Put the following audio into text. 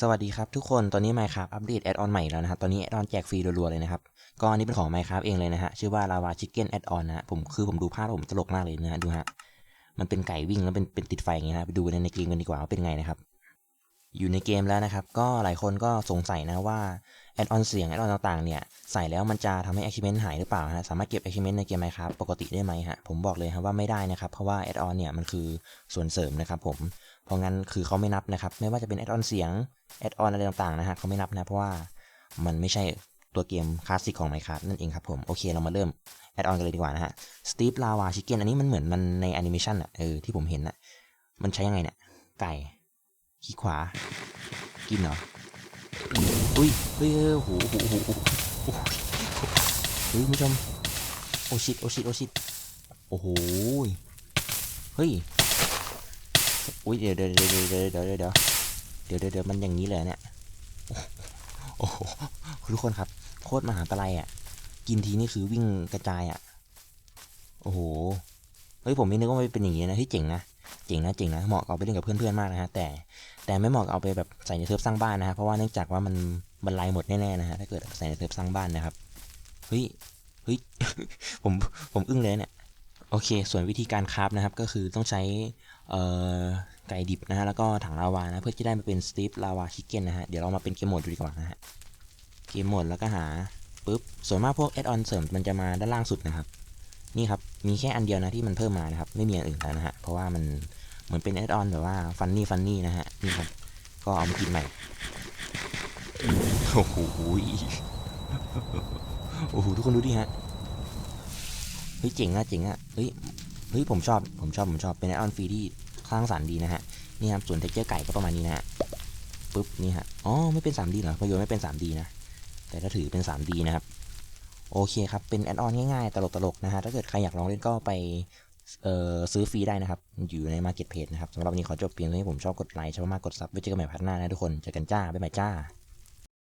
สวัสดีครับทุกคน ตอนนี้ Minecraft อัปเดตแอดออนใหม่แล้วนะครับ ตอนนี้แอดออนแจกฟรีรัวๆเลยนะครับ ก็อันนี้เป็นของ Minecraft เองเลยนะฮะ ชื่อว่า Lava Chicken Add on นะฮะผมคือผมดูภาพแล้วผมตลกมากเลยนะฮะ ดูฮะ มันเป็นไก่วิ่งแล้วเป็นเป็นติดไฟอย่างเงี้ยนะไปดูในในเกมกันดีกว่าว่าเป็นไงนะครับ อยู่ในเกมแล้วนะครับ ก็หลายคนก็สงสัยนะว่าแอดออนเสียงแอดออนต่างๆเนี่ยใส่แล้วมันจะทำให้ achievement หายหรือเปล่าฮะสามารถเก็บ achievement ในเกม Minecraft ปกติได้ไหมฮะผมบอกเลยครับว่าไม่ได้นะครับ เพราะว่าแอดออนเนี่ยมันคือส่วนเสริมนะครับผมเพราะงั้นคือเขาไม่นับนะครับไม่ว่าจะเป็นแอดออนเสียงแอดออนอะไรต่างๆนะฮะเขาไม่นับนะเพราะว่ามันไม่ใช่ตัวเกมคลาสสิกของ Minecraft นั่นเองครับผมโอเคเรามาเริ่มแอดออนกันเลยดีกว่านะฮะ Steve Lava Chicken อันนี้มันเหมือนมันในแอนิเมชันอะเออที่ผมเห็นอะมันใช้ยังไงเนี่ยไก่ ขี้ขวา กินเหรอ อุ้ย เฮ้ยโอ้โหโอ้โหโอ้โหโหเฮ้ยคุณผู้ชม โอชิต โอชิต โอชิต โอ้โห เฮ้ย อุ้ย เดี๋ยวเดี๋ยวเดี๋ยวเดี๋ยวเดี๋ยวเดี๋ยวเดี๋ยวเดี๋ยวเดี๋ยวมันอย่างนี้เลยเนี่ย โอ้โห ทุกคนครับ โคตรมหาปลายอะ กินทีนี่คือวิ่งกระจายอะ โอ้โห เฮ้ย ผมไม่นึกว่ามันเป็นอย่างนี้นะที่เจ๋งนะ เจ๋งนะเจ๋งนะเหมาะเอาไปเล่นกับเพื่อนๆมากนะฮะแต่แต่ไม่เหมาะเอาไปแบบใส่ในเซิร์ฟสร้างบ้านนะฮะเพราะว่าเนื่องจากว่ามันบรรลัยหมดแน่ๆนะฮะถ้าเกิดใส่ในเซิร์ฟสร้างบ้านนะครับเฮ้ยเฮ้ยผมผมอึ้งเลยเนี่ยโอเค ส่วนวิธีการคราฟนะครับก็คือต้องใช้ไก่ดิบนะฮะแล้วก็ถังลาวานะเพื่อที่ได้มาเป็นสตีฟลาวาชิคเก้นนะฮะเดี๋ยวเรามาเป็นเกมโหมดดูดีกว่านะฮะเกมโหมดแล้วก็หาปุ๊บส่วนมากพวกแอดออนเสริมมันจะมาด้านล่างสุดนะครับนี่ครับ มีแค่อันเดียวนะที่มันเพิ่มมานะครับ ไม่มีอันอื่นแล้วนะฮะ เพราะว่ามัน เหมือนเป็นแอดออนแบบว่าฟันนี่ฟันนี่นะฮะนี่ครับก็เอามากินใหม่โอ้โหโอ้โหทุกคนดูดิฮะเฮ้ยเจ๋งอะเจ๋งอะเฮ้ยเฮ้ยผมชอบผมชอบผมชอบเป็นแอดออนฟรีที่สร้างสรรดีนะฮะนี่ครับส่วนเทคเจอร์ไก่ก็ประมาณนี้นะฮะปุ๊บนี่ฮะอ๋อไม่เป็น 3D เหรอประโยนไม่เป็น 3D นะแต่ถ้าถือเป็น 3D นะครับโอเคครับ เป็นแอดออนง่ายๆ ตลกๆนะฮะ ถ้าเกิดใครอยากลองเล่นก็ไป ซื้อฟรีได้นะครับ อยู่ใน Market Page นะครับสำหรับวันนี้ขอจบเพียงเท่านี้ผมชอบกดไลค์ชอบมากกดซับไว้เจอกันใหม่พัฒหน้านะทุกคนเจอกันจ้าบ๊ายบายจ้า